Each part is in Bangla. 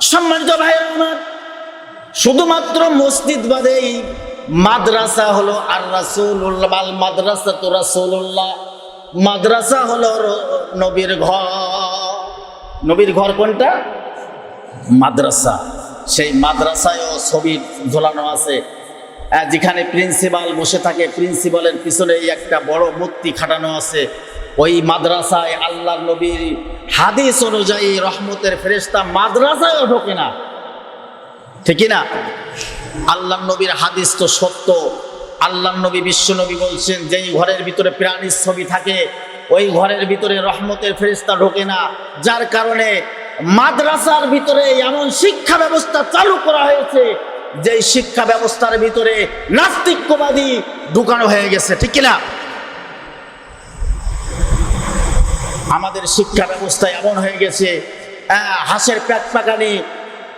সম্মানিত ভাইয়েরা আমার শুধুমাত্র মসজিদ বাদেই মাদ্রাসা হলো আর রাসূলুল্লাহ আল মাদ্রাসা তো রাসূলুল্লাহ। মাদ্রাসা হলো নবীর ঘর। নবীর ঘর কোনটা? মাদ্রাসা। সেই মাদ্রাসায়ও ছবি ঝোলানো আছে। যেখানে প্রিন্সিপাল বসে থাকে প্রিন্সিপালের পিছনে একটা বড় মূর্তি খাটানো আছে। ওই মাদ্রাসায় আল্লাহ নবীর হাদিস অনুযায়ী রহমতের ফেরেশতা মাদ্রাসায়ও ঢোকে না। ঠিক না আল্লাহ নবীর হাদিস তো সত্য। আল্লাহ নবী বিশ্ব নবী বলছেন, যেই ঘরের ভিতরে প্রাণীর ছবি থাকে, ওই ঘরের ভিতরে রহমতের ফেরিস্তা ঢোকে না। যার কারণে মাদ্রাসার ভিতরে এমন শিক্ষা ব্যবস্থা চালু করা হয়েছে, যেই শিক্ষা ব্যবস্থার ভিতরে নাস্তিক্যবাদী ঢুকানো হয়ে গেছে। ঠিক না আমাদের শিক্ষা ব্যবস্থা এমন হয়ে গেছে। হাঁসের প্যাক পাকানি,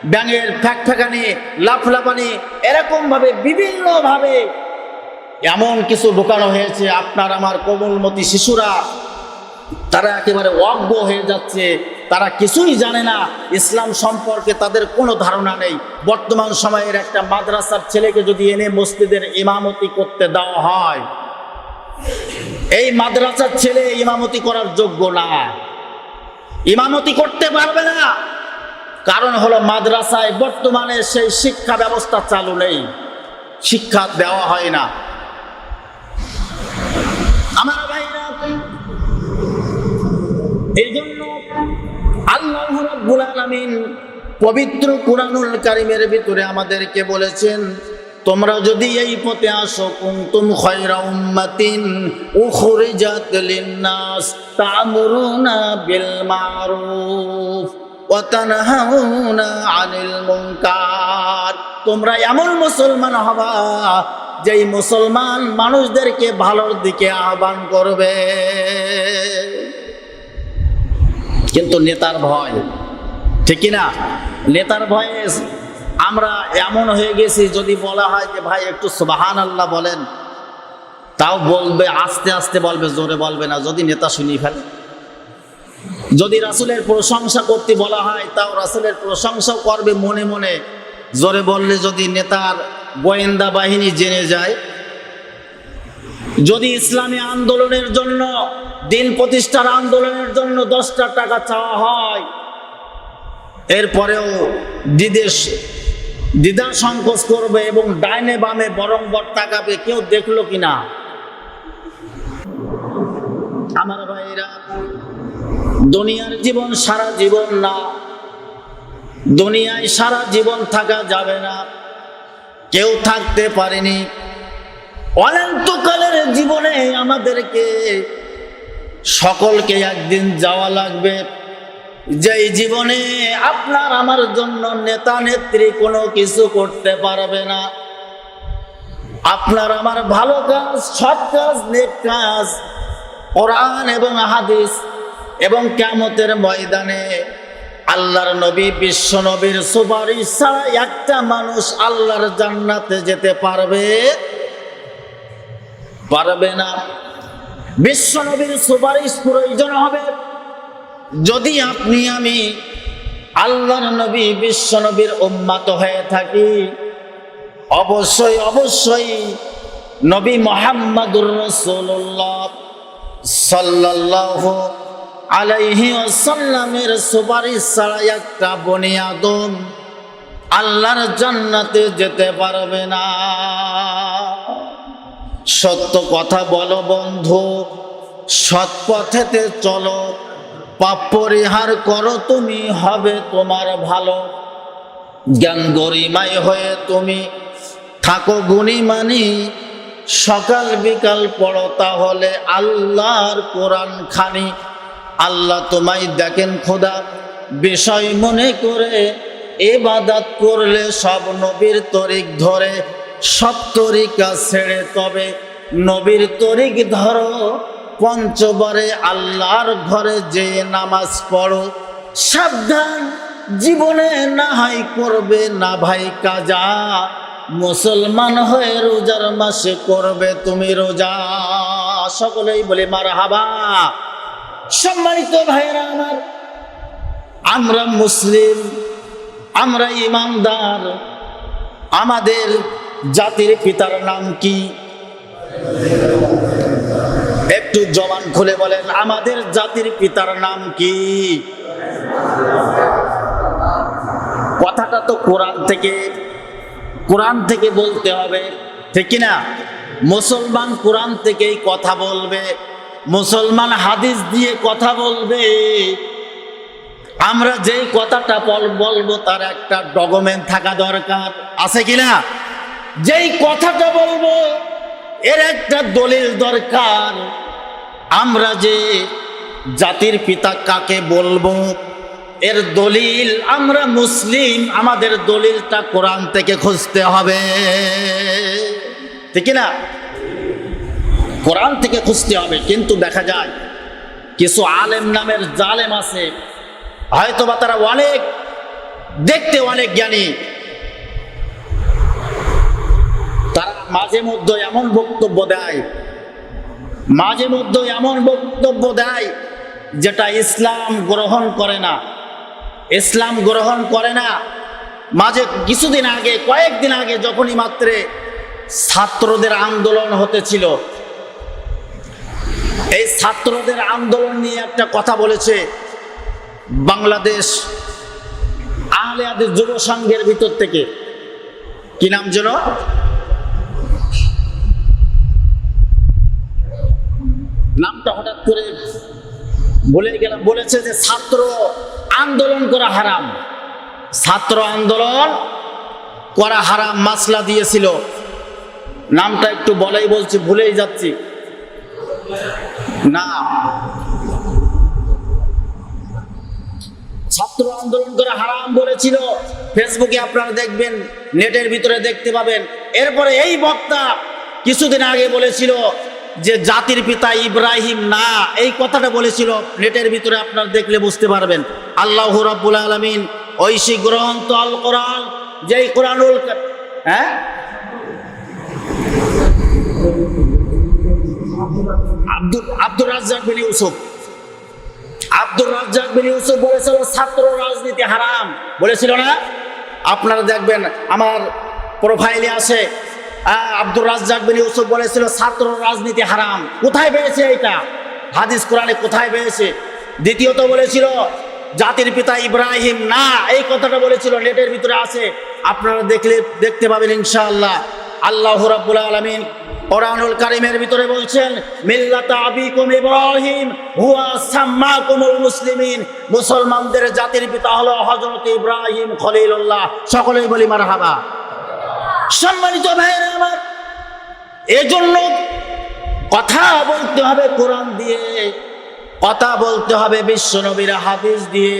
ব্যাঙের ফ্যাক ফ্যাকানি লাফলাপানি এরকম ভাবে বিভিন্ন ভাবে এমন কিছু ঢোকানো হয়েছে। আপনার আমার কোমলমতি শিশুরা, তারা একেবারে অজ্ঞ হয়ে যাচ্ছে। তারা কিছুই জানে না। ইসলাম সম্পর্কে তাদের কোনো ধারণা নেই। বর্তমান সময়ের একটা মাদ্রাসার ছেলেকে যদি এনে মসজিদের ইমামতি করতে দেওয়া হয় এই মাদ্রাসার ছেলে ইমামতি করার যোগ্য না। ইমামতি করতে পারবে না। কারণ হলো মাদ্রাসায় বর্তমানে সেই শিক্ষা ব্যবস্থা চালু নেই। শিক্ষা দেওয়া হয় না। আমার ভাইরা এই জন্য আল্লাহ রাব্বুল পবিত্র কুরআনুল কারিমের ভিতরে আমাদেরকে বলেছেন তোমরা যদি এই পথে আসো, কুনতুম খায়রা উম্মাতিন উখরিজাত লিন-নাস তা'মুরুনা বিল মারুফ ওয়া তানহাউনা আনিল মুনকার। তোমরা এমন মুসলমান হবা, যেই মুসলমান মানুষদেরকে ভালোর দিকে আহ্বান করবে। কিন্তু নেতার ভয়, ঠিক না নেতার ভয়ে আমরা এমন হয়ে গেছি যদি বলা হয় যে ভাই একটু সুবাহান আল্লাহ বলেন, তাও বলবে, আস্তে আস্তে বলবে, জোরে বলবে না, যদি নেতা শুনিয়ে ফেলে। যদি রাসুলের প্রশংসা করতে বলা হয়, তাও রাসুলের প্রশংসাও করবে মনে মনে। জোরে বললে যদি নেতার গোয়েন্দা বাহিনী জেনে যায়, যদি ইসলামী আন্দোলনের জন্য, দিন প্রতিষ্ঠার আন্দোলনের জন্য দশটা টাকা চাওয়া হয়, এরপরেও দিদেশ দ্বিধা সংকোচ করবে এবং ডাইনে বামে বরং বর তাকাবে কেউ দেখল কিনা? আমার ভাইরা, দুনিয়ার জীবন সারা জীবন না। দুনিয়ায় সারা জীবন থাকা যাবে না। কেউ থাকতে পারেনি। অনন্তকালের জীবনে আমাদেরকে সকলকে একদিন যাওয়া লাগবে। যেই জীবনে আপনার আমার জন্য নেতা নেত্রী কোনো কিছু করতে পারবে না। আপনার আমার ভালো কাজ, সৎ কাজ কাজ, কোরআন এবং হাদিস এবং কেমতের ময়দানে আল্লাহর নবী, বিশ্ব নবীর সুপারিশ ছাড়া একটা মানুষ আল্লাহর জান্নাতে যেতে পারবে? পারবে না। বিশ্ব নবীর সুপারিশ প্রয়োজন হবে। যদি আপনি আমি আল্লাহর নবী, বিশ্ব নবীর উম্মাত হয়ে থাকি, অবশ্যই অবশ্যই নবী মোহাম্মদুর রসুল্লাহ সাল্লাল্লাহু আলাইহি ওয়াসাল্লামের সুপারিশ ছাড়া একটা বনিয়াদম আল্লাহর জান্নাতে যেতে পারবে না। সত্য কথা বলো বন্ধু, সৎ পথেতে চলো। পাপ পরিহার করো তুমি, হবে তোমার ভালো। জ্ঞান গরিমাই হয়ে তুমি থাকো গুণীমানি। সকাল বিকাল পড়ো তাহলে আল্লাহর কোরআন খানি। আল্লাহ তোমায় দেখেন খোদা, বিষয় মনে করে এবাদাত করলে সব নবীর তরিক ধরে, সব তরিকা ছেড়ে তবে নবীর তরিক ধরো। পঞ্চবারে আল্লাহর ঘরে যে নামাজ পড়ো, সাবধান, জীবনে না হয় করবে না ভাই কাজা। মুসলমান হয়ে রোজার মাসে করবে তুমি রোজা। সকলেই বলে মার হাবা সম্মানিত ভাইরা আমার, আমরা মুসলিম, আমরা ইমানদার। আমাদের জাতির পিতার নাম কি? একটু জবান খুলে বলেন, আমাদের জাতির পিতার নাম কি? কথাটা তো কোরআন থেকে কোরআন থেকে বলতে হবে, ঠিক না মুসলমান কোরআন থেকেই কথা বলবে, মুসলমান হাদিস দিয়ে কথা বলবে। আমরা যেই কথাটা বল- বলব তার একটা ডকুমেন্ট থাকা দরকার, আছে কিনা? যেই কথাটা বলব এর একটা দলিল দরকার। আমরা যে জাতির পিতা কাকে বলব, এর দলিল আমরা মুসলিম, আমাদের দলিলটা কোরআন থেকে খুঁজতে হবে। ঠিক না? কোরআন থেকে খুঁজতে হবে, কিন্তু দেখা যায় কিছু আলেম নামের জালেম আছে। হয়তোবা তারা অনেক, দেখতে অনেক জ্ঞানী মাঝে মধ্যে এমন বক্তব্য দেয়, মাঝে মধ্যে এমন বক্তব্য দেয় যেটা ইসলাম গ্রহণ করে না। ইসলাম গ্রহণ করে না। মাঝে কিছুদিন আগে, কয়েকদিন আগে যখনই মাত্রে ছাত্রদের আন্দোলন হতেছিল, এই ছাত্রদের আন্দোলন নিয়ে একটা কথা বলেছে, বাংলাদেশ আহলে হাদিস যুব সংঘের ভিতর থেকে। কি নাম যেন? নামটা হঠাৎ করে বলে গেলাম, বলেছে যে ছাত্র আন্দোলন করা হারাম। ছাত্র আন্দোলন করা হারাম, মাসলা দিয়েছিল। নামটা একটু বলাই বলছি, ভুলেই যাচ্ছি। না। ছাত্র আন্দোলন করে হারাম বলেছিল। ফেসবুকে আপনারা দেখবেন, নেটের ভিতরে দেখতে পাবেন। এরপরে এই বক্তা কিছুদিন আগে বলেছিল যে জাতির পিতা ইব্রাহিম না, এই কথাটা বলেছিল। নেটের ভিতরে আপনারা দেখলে বুঝতে পারবেন। আল্লাহ রাব্বুল আলামিন ঐশী গ্রন্থ আল কোরআন, যেই কোরআনুল হ্যাঁ? আব্দুল আব্দুর রাজ্জাক বিন ইউসুফ। আব্দুর রাজ্জাক বিন ইউসুফ বলেছিল, ছাত্র রাজনীতি হারাম। বলেছিল না? আপনারা দেখবেন, আমার প্রোফাইলে আছে আব্দুর রাজ্জাক বিন ইউসুফ বলেছিল ছাত্র রাজনীতি হারাম। কোথায় পেয়েছে এটা? হাদিস কোরআনে কোথায় পেয়েছে দ্বিতীয়ত বলেছিল, জাতির পিতা ইব্রাহিম না। এই কথাটা বলেছিল, নেটের ভিতরে আছে। আপনারা দেখলে, দেখতে পাবেন ইনশাআল্লাহ। আল্লাহ রাব্বুল আলামিন কোরআনুল কারিমের ভিতরে বলছেন, মিল্লাতা আবিকুম ইব্রাহিম, হুয়া সাম্মাকুমুল মুসলিমিন। মুসলমানদের জাতির পিতা হলো হযরত ইব্রাহিম খলিলুল্লাহ। সকলেই বলি, মারহাবা। সম্মানিত ভাইরা আমার, এজন্য কথা বলতে হবে কোরআন দিয়ে, কথা বলতে হবে বিশ্ব নবীর হাদিস দিয়ে।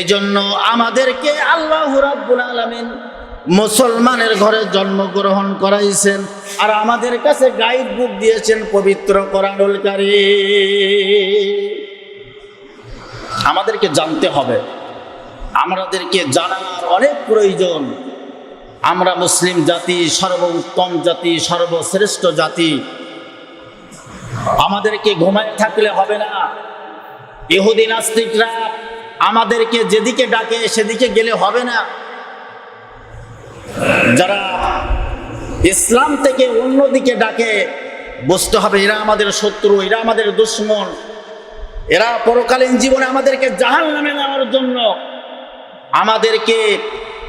এজন্য আমাদেরকে আল্লাহ রাব্বুল আলামিন মুসলমানের ঘরে জন্মগ্রহণ করাইছেন আর আমাদের কাছে গাইড বুক দিয়েছেন পবিত্র কোরআনুল কারীম। আমাদেরকে জানতে হবে, আমাদেরকে জানার অনেক প্রয়োজন। আমরা মুসলিম জাতি, সর্বোত্তম জাতি, সর্বশ্রেষ্ঠ জাতি। আমাদেরকে ঘুমায় থাকলে হবে না। ইহুদি নাস্তিকরা আমাদেরকে যেদিকে ডাকে সেদিকে গেলে হবে না। যারা ইসলাম থেকে অন্যদিকে ডাকে, বুঝতে হবে এরা আমাদের শত্রু, এরা আমাদের দুশ্মন। এরা পরকালীন জীবনে আমাদেরকে জাহান নামে নেওয়ার জন্য আমাদেরকে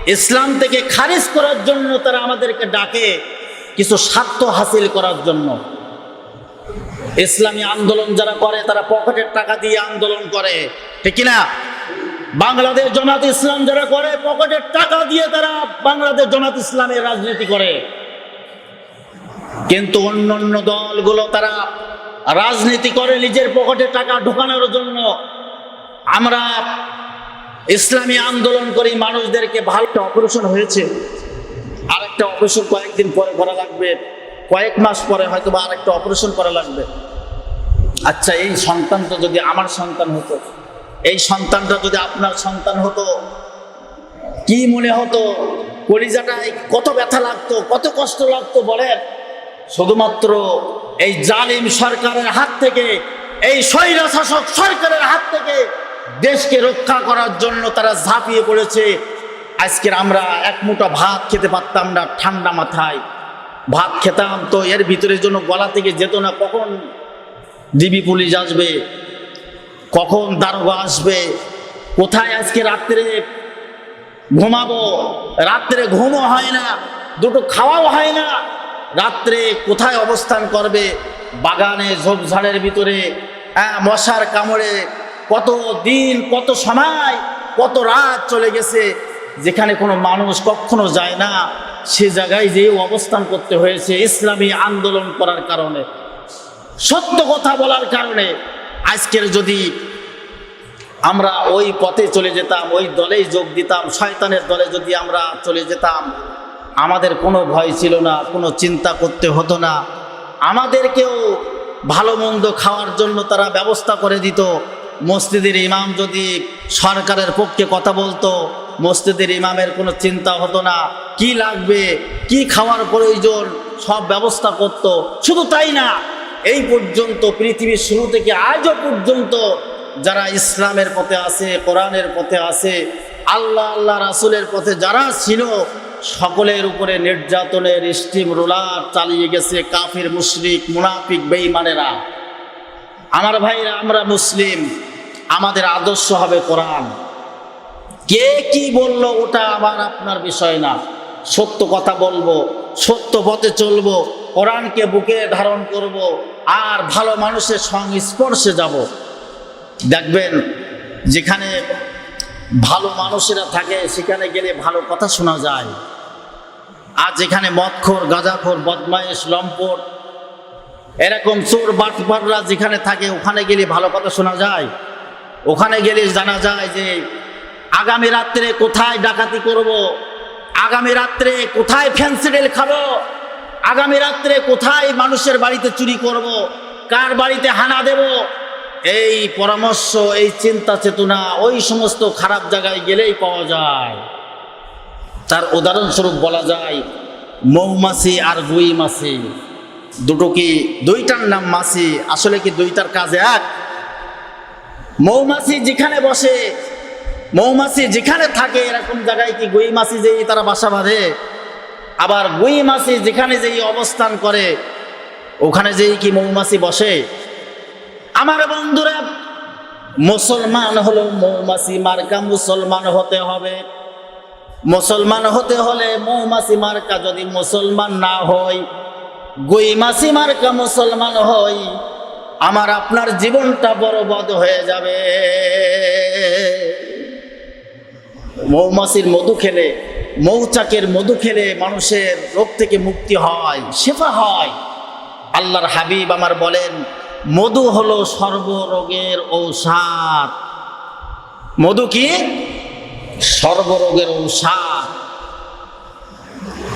ইসলাম থেকে খারিজ করার জন্য তারা আমাদেরকে ডাকে কিছু স্বার্থ হাসিল করার জন্য। ইসলামী আন্দোলন যারা করে, তারা পকেটের টাকা দিয়ে আন্দোলন করে। ঠিক না বাংলাদেশ জমাত ইসলাম যারা করে, পকেটের টাকা দিয়ে তারা বাংলাদেশ জমাত ইসলামের রাজনীতি করে। কিন্তু অন্য অন্য দলগুলো তারা রাজনীতি করে, নিজের পকেটে টাকা ঢোকানোর জন্য। আমরা ইসলামী আন্দোলন করি মানুষদেরকে ভালো একটা অপারেশন হয়েছে। আরেকটা অপারেশন কয়েকদিন পরে করা লাগবে। কয়েক মাস পরে হয়তো বা আরেকটা অপারেশন করা লাগবে। আচ্ছা এই সন্তানটা যদি আমার সন্তান হতো, এই সন্তানটা যদি আপনার সন্তান হতো, কি মনে হতো? কলিজাটায় কত ব্যথা লাগতো, কত কষ্ট লাগতো বলেন। শুধুমাত্র এই জালিম সরকারের হাত থেকে, এই স্বৈরা শাসক সরকারের হাত থেকে দেশকে রক্ষা করার জন্য তারা ঝাঁপিয়ে পড়েছে। আজকের আমরা এক মুঠো ভাত খেতে পারতাম না, ঠান্ডা মাথায়। ভাত খেতাম, তো এর ভিতরে জন্য গলা থেকে যেত না, কখন ডিবি পুলিশ আসবে? কখন দারোগা আসবে? কোথায় আজকে রাত্রে ঘুমাবো? রাত্রে ঘুমও হয় না, দুটো খাওয়াও হয় না। রাত্রে কোথায় অবস্থান করবে? বাগানে ঝোপঝাড়ের ভিতরে হ্যাঁ মশার কামড়ে কত দিন, কত সময়, কত রাত চলে গেছে, যেখানে কোনো মানুষ কখনো যায় না, সে জায়গায় যে অবস্থান করতে হয়েছে, ইসলামী আন্দোলন করার কারণে। সত্য কথা বলার কারণে আজকের যদি আমরা ওই পথে চলে যেতাম, ওই দলেই যোগ দিতাম, শয়তানের দলে যদি আমরা চলে যেতাম, আমাদের কোনো ভয় ছিল না, কোনো চিন্তা করতে হতো না। আমাদেরকেও ভালো মন্দ খাওয়ার জন্য তারা ব্যবস্থা করে দিত। মসজিদের ইমাম যদি সরকারের পক্ষে কথা বলতো, মসজিদের ইমামের কোনো চিন্তা হতো না। কি লাগবে, কি খাওয়ার প্রয়োজন, সব ব্যবস্থা করত। শুধু তাই না, এই পর্যন্ত পৃথিবীর শুরু থেকে আজও পর্যন্ত যারা ইসলামের পথে আছে, কোরআনের পথে আছে, আল্লাহ আল্লাহ রাসুলের পথে যারা ছিল, সকলের উপরে নির্যাতনের স্টিম রোলার চালিয়ে গেছে কাফির, মুশরিক, মুনাফিক, বেঈমানেরা। আমার ভাইরা, আমরা মুসলিম আমাদের আদর্শ হবে কোরআন। কে কি বলল ওটা আবার আপনার বিষয় না। সত্য কথা বলব, সত্য পথে চলবো, কোরআনকে বুকে ধারণ করব, আর ভালো মানুষের সংস্পর্শে যাব। দেখবেন, যেখানে ভালো মানুষেরা থাকে, সেখানে গেলে ভালো কথা শোনা যায়। আর যেখানে মদখোর, গাঁজাখোর বদমাইশ লম্পট, এরকম চোর, বাটপাররা যেখানে থাকে, ওখানে গেলে ভালো কথা শোনা যায়। ওখানে গেলে জানা যায় যে আগামী রাত্রে কোথায় ডাকাতি করব। আগামী রাত্রে কোথায় ফ্যান্সিডেল খাব? আগামী রাত্রে কোথায় মানুষের বাড়িতে চুরি করব। কার বাড়িতে হানা দেব? এই পরামর্শ, এই চিন্তা চেতনা, ওই সমস্ত খারাপ জায়গায় গেলেই পাওয়া যায়। তার উদাহরণস্বরূপ বলা যায়, মৌমাছি আর গুই মাছি। দুটো কি, দুইটার নাম মাছি? আসলে কি দুইটার কাজে এক? মৌমাছি যেখানে বসে, মৌমাছি যেখানে থাকে, এরকম জায়গায় কি গুই মাছি যেই তারা বাসা বাঁধে? আবার গুই মাছি যেখানে যেই অবস্থান করে, ওখানে যেই কি মৌমাছি বসে? আমার বন্ধুরা, মুসলমান হলো মৌমাছি মার্কা মুসলমান হতে হবে। মুসলমান হতে হলে মৌমাছি মার্কা যদি মুসলমান না হয়, গুই মাছি মার্কা মুসলমান হই আমার আপনার জীবনটা বরবাদ হয়ে যাবে। মৌমাছির মধু খেলে, মৌচাকের মধু খেলে মানুষের রোগ থেকে মুক্তি হয়, শেফা হয়। আল্লাহর হাবিব আমার বলেন, মধু হলো সর্বরোগের ঔষধ। মধু কি? সর্বরোগের ঔষধ।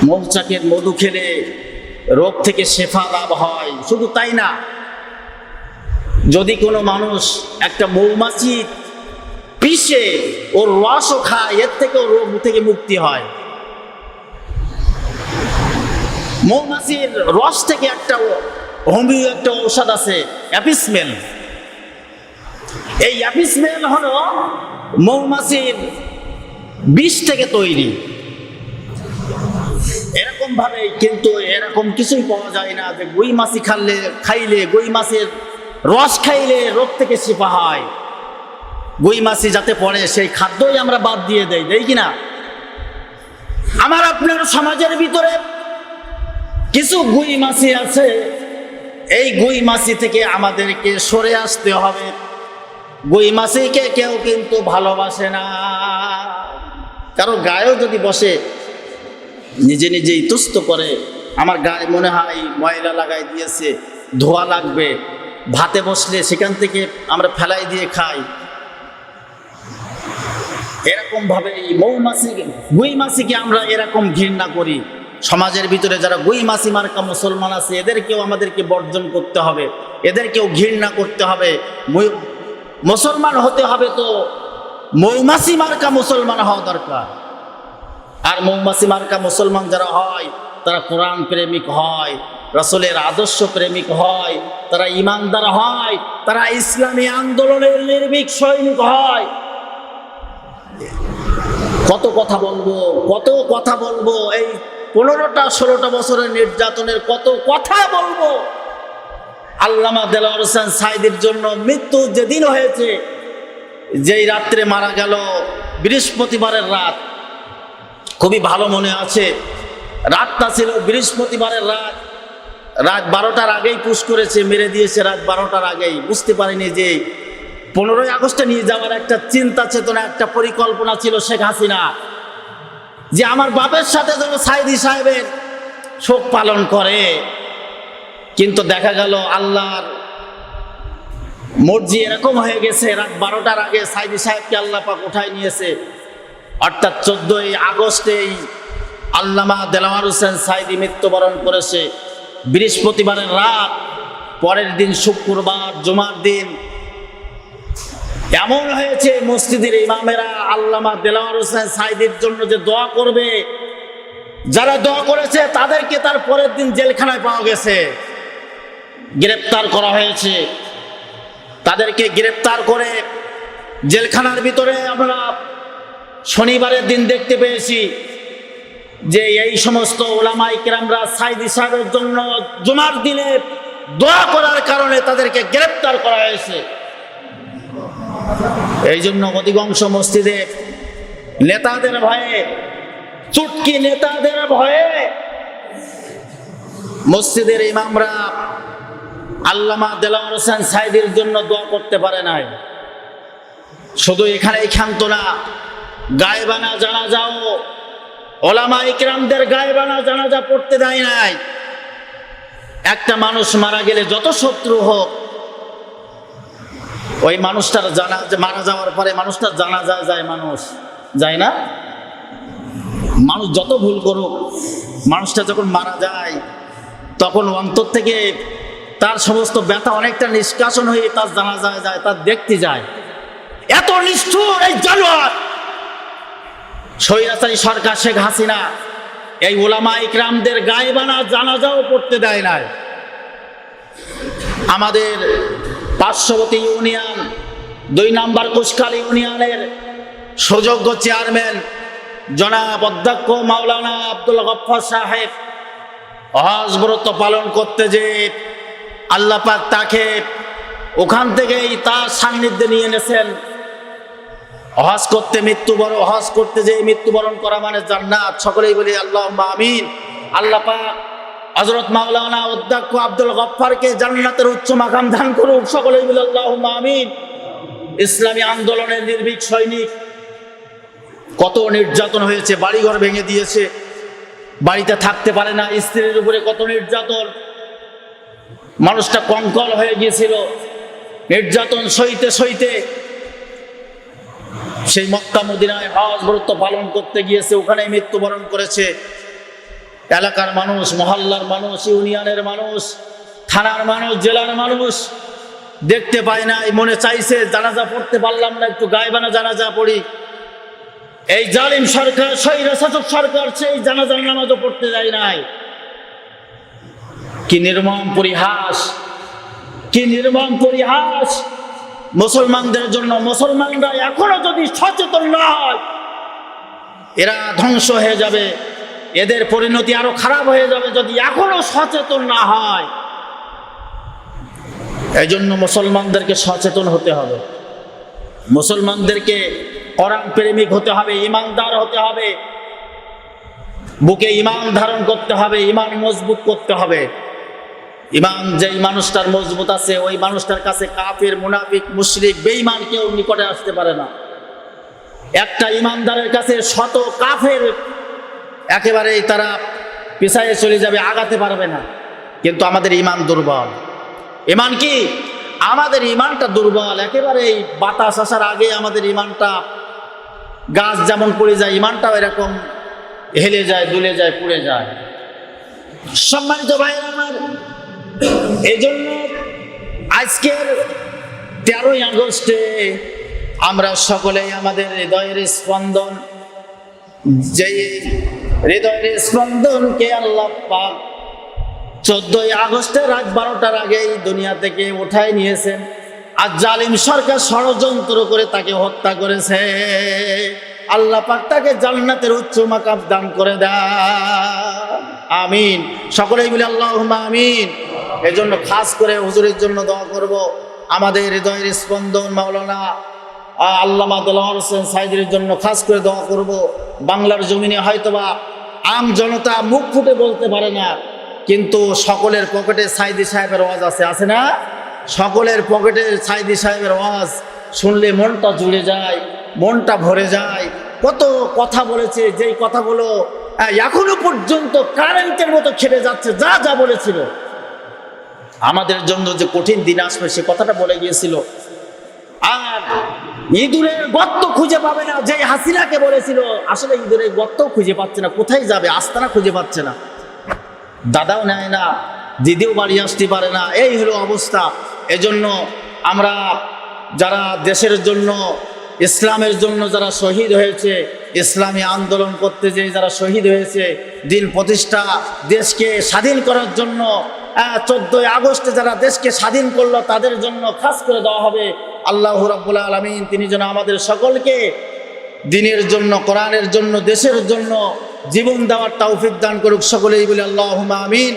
মৌচাকের মধু খেলে রোগ থেকে শেফা লাভ হয়। শুধু তাই না যদি কোনো মানুষ একটা মৌমাছি পিষে ওর রসও খায়, এর থেকেও রোগ থেকে মুক্তি হয়। মৌমাছির রস থেকে একটা হোমিও একটা ঔষধ আছে, অ্যাপিসমেল। এই অ্যাপিসমেল হলো মৌমাছির বিষ থেকে তৈরি। এরকম ভাবে কিন্তু এরকম কিছুই পাওয়া যায় না যে গুই মাছি খাইলে খাইলে গুই মাছের রস খাইলে রোগ থেকে শিফা হয়। গুই মাছি যাতে পড়ে, সেই খাদ্যই আমরা বাদ দিয়ে দেই দেই কিনা আমার আপনার সমাজের ভিতরে কিছু গুই মাছি আছে। এই গুই মাছি থেকে আমাদেরকে সরে আসতে হবে। গুই মাছিকে কেউ কিন্তু ভালোবাসে না। কারও গায়েও যদি বসে, নিজে নিজেই তুস্ত করে, আমার গায়ে মনে হয় ময়লা লাগাই দিয়েছে, ধোয়া লাগবে। ভাতে বসলে সেখান থেকে আমরা ফেলাই দিয়ে খাই। এরকম ভাবে মৌমাছি গুই মাছিকে আমরা এরকম ঘৃণা করি। সমাজের ভিতরে যারা গুই মাছি মার্কা মুসলমান আছে, এদেরকেও আমাদেরকে বর্জন করতে হবে। এদেরকেও ঘৃণা করতে হবে। মুসলমান হতে হবে তো মৌমাছি মার্কা মুসলমান হওয়া দরকার। আর মৌমাছি মার্কা মুসলমান যারা হয়, তারা কোরআন প্রেমিক হয়। রসলের আদর্শ প্রেমিক হয়, তারা ইমানদার হয়, তারা ইসলামী আন্দোলনের নির্ভীক সৈনিক হয়। কত কথা বলব, কত কথা বলব, এই পনেরোটা, ষোলোটা বছরের নির্যাতনের কত কথা বলব। আল্লামা দেলাওয়ার হোসেন সাইদের জন্য মৃত্যু যেদিন হয়েছে, যেই রাত্রে মারা গেল বৃহস্পতিবারের রাত। খুবই ভালো মনে আছে, রাতটা ছিল বৃহস্পতিবারের রাত। রাত বারোটার আগেই পুশ করেছে, মেরে দিয়েছে রাত বারোটার আগেই। বুঝতে পারিনি যে পনেরোই আগস্টে নিয়ে যাওয়ার একটা চিন্তা, চেতনা, একটা পরিকল্পনা ছিল শেখ হাসিনা। যে আমার বাপের সাথে যেন সাইদি সাহেবের শোক পালন করে। কিন্তু দেখা গেল আল্লাহর মর্জি এরকম হয়ে গেছে, রাত বারোটার আগে সাইদি সাহেবকে আল্লাহ পাক উঠাই নিয়েছে। অর্থাৎ চোদ্দই আগস্টেই আল্লামা দেলাওয়ার হোসেন সাইদি মৃত্যুবরণ করেছে। বৃহস্পতিবারের রাত, পরের দিন শুক্রবার, জুমার দিন। এমন হয়েছে মসজিদের ইমামেরা, আল্লামা দেলাওয়ার হোসেন সাইদির জন্য যে দোয়া করবে। যারা দোয়া করেছে, তাদেরকে তার পরের দিন জেলখানায় পাওয়া গেছে। গ্রেপ্তার করা হয়েছে। তাদেরকে গ্রেপ্তার করে জেলখানার ভিতরে আমরা শনিবারের দিন দেখতে পেয়েছি। যে এই সমস্ত ওলামাই কিরামরা সাইদি সাহেবের জন্য জুমার দিনে দোয়া করার কারণে তাদেরকে গ্রেপ্তার করা হয়েছে। এই জন্য অধিকাংশ মসজিদে নেতাদের ভয়ে, চুটকি নেতাদের ভয়ে মসজিদের ইমামরা আল্লামা দেলাওয়ার হোসেন সাইদের জন্য দোয়া করতে পারে নাই। শুধু এখানেই ক্ষান্ত না গায়েবানা জানা যাও ওলামা ইকরামদের গায়েবানা জানাজা পড়তে দেয় নাই। একটা মানুষ মারা গেলে যত শত্রু হোক, ওই মানুষটার জানা মারা যাওয়ার পরে মানুষটার জানা যায় যায় মানুষ। যায় না? মানুষ যত ভুল করুক, মানুষটা যখন মারা যায়, তখন অন্তর থেকে তার সমস্ত ব্যথা অনেকটা নিষ্কাশন হয়ে তার জানা যায় যায়, তার দেখতে যায়। এত নিষ্ঠুর এই জানোয়ার! স্বৈরাচারী সরকার শেখ হাসিনা, এই ওলামা ইকরামদের গায়ে বানা জানাজাও পড়তে দেয় নাই। আমাদের পার্শ্ববর্তী ইউনিয়ন, দুই নাম্বার কুশকাল ইউনিয়নের সুযোগ্য চেয়ারম্যান জনাব অধ্যক্ষ মাওলানা আব্দুল গফ্ফর সাহেব হজ ব্রত পালন করতে যে আল্লাহ পাক তাকে ওখান থেকেই তার সান্নিধ্যে নিয়ে এনেছেন। হজ করতে, মৃত্যুবরণ হজ করতে যে মৃত্যুবরণ করা মানে জান্নাত। সকলেই বলি আল্লাহ আমিন। আল্লাহ পাক হজরত মাওলানা অধ্যক্ষ আব্দুল গফ্ফারকে জান্নাতের উচ্চ মাকাম দান করুক। সকলেই বলি আল্লাহ আমিন। ইসলামী আন্দোলনের নির্ভীক সৈনিক কত নির্যাতন হয়েছে, বাড়িঘর ভেঙে দিয়েছে, বাড়িতে থাকতে পারে না, স্ত্রীর উপরে কত নির্যাতন। মানুষটা কঙ্কল হয়ে গিয়েছিল। নির্যাতন সইতে সইতে সেই মক্কা মদিনায় হজ ব্রত পালন করতে গিয়েছে ওখানে মৃত্যুবরণ করেছে। এলাকার মানুষ, মহল্লার মানুষ, ইউনিয়নের মানুষ, থানার মানুষ, জেলার মানুষ দেখতে পায় না মনে চাইছে, জানাজা পড়তে পারলাম না, একটু গায়েবানা জানাজা পড়ি। এই জালিম সরকার স্বৈরাশাসক সরকার, সেই জানাজার নামাজও পড়তে যায় নাই। কি নির্মম পরিহাস, কি নির্মম পরিহাস মুসলমানদের জন্য মুসলমানরা এখনও যদি সচেতন না হয়, এরা ধ্বংস হয়ে যাবে। এদের পরিণতি আরও খারাপ হয়ে যাবে যদি এখনও সচেতন না হয়। এই জন্য মুসলমানদেরকে সচেতন হতে হবে। মুসলমানদেরকে কোরআন প্রেমিক হতে হবে, ইমানদার হতে হবে। বুকে ইমান ধারণ করতে হবে, ইমান মজবুত করতে হবে। ইমান যেই মানুষটার মজবুত আছে, ওই মানুষটার কাছে কাফের, মুনাফিক, মুশরিক বেইমান কেউ নিকটে আসতে পারে না। একটা ইমানদারের কাছে শত কাফের, একেবারেই তারা পিছায়ে চলে যাবে, আগাতে পারবে না। কিন্তু আমাদের ইমান দুর্বল। ইমান কি? আমাদের ইমানটা দুর্বল। একেবারেই বাতাস আসার আগে আমাদের ইমানটা গাছ যেমন পড়ে যায়, ইমানটাও এরকম হেলে যায়, দুলে যায়, পুড়ে যায়। সম্মানিত ভাই আমার এই জন্য আজকের তেরোই আগস্টে আমরা সকলেই আমাদের হৃদয়ের স্পন্দন যে হৃদয়ের স্পন্দনকে আল্লাহ পাক চোদ্দই আগস্টে রাত বারোটার আগেই দুনিয়া থেকে উঠায় নিয়েছেন। আর জালিম সরকার ষড়যন্ত্র করে তাকে হত্যা করেছে। আল্লাহ পাক তাকে জান্নাতের উচ্চ মাকাম দান করে দেয় আমিন। সকলেই বলে আল্লাহ আমিন। এই জন্য খাস করে হুজুরের জন্য দোয়া করব। আমাদের হৃদয়ের স্পন্দন মাওলানা আল্লামা দেলোয়ার হোসেন সাইদের জন্য খাস করে দোয়া করব। বাংলার জমিনে হয়তোবা আম জনতা মুখ ফুটে বলতে পারে না, কিন্তু সকলের পকেটে সাইদি সাহেবের ওয়াজ আছে আছে না? সকলের পকেটে সাইদি সাহেবের ওয়াজ শুনলে মনটা জুড়ে যায়। মনটা ভরে যায়। কত কথা বলেছে, যেই কথাগুলো এখনও পর্যন্ত কারেন্টের মতো খেটে যাচ্ছে, যা যা বলেছিল। আমাদের জন্য যে কঠিন দিন আসবে, সে কথাটা বলে গিয়েছিল। আর ইঁদুরের গর্ত খুঁজে পাবে না যে হাসিনাকে বলেছিল, আসলে ইঁদুরের গর্ত খুঁজে পাচ্ছে না, কোথায় যাবে, আস্তানা খুঁজে পাচ্ছে না। দাদাও নেয় না, দিদিও বাড়ি আসতে পারে না, এই হলো অবস্থা। এজন্য আমরা যারা দেশের জন্য ইসলামের জন্য যারা শহীদ হয়েছে, ইসলামী আন্দোলন করতে যে যারা শহীদ হয়েছে, দিন প্রতিষ্ঠা দেশকে স্বাধীন করার জন্য চোদ্দই আগস্টে যারা দেশকে স্বাধীন করল, তাদের জন্য খাস করে দেওয়া হবে। আল্লাহ রাব্বুল আলমিন, তিনি যেন আমাদের সকলকে দিনের জন্য, কোরআনের জন্য, দেশের জন্য জীবন দেওয়ার তৌফিক দান করুক সকলেই বলে আল্লাহ আমিন।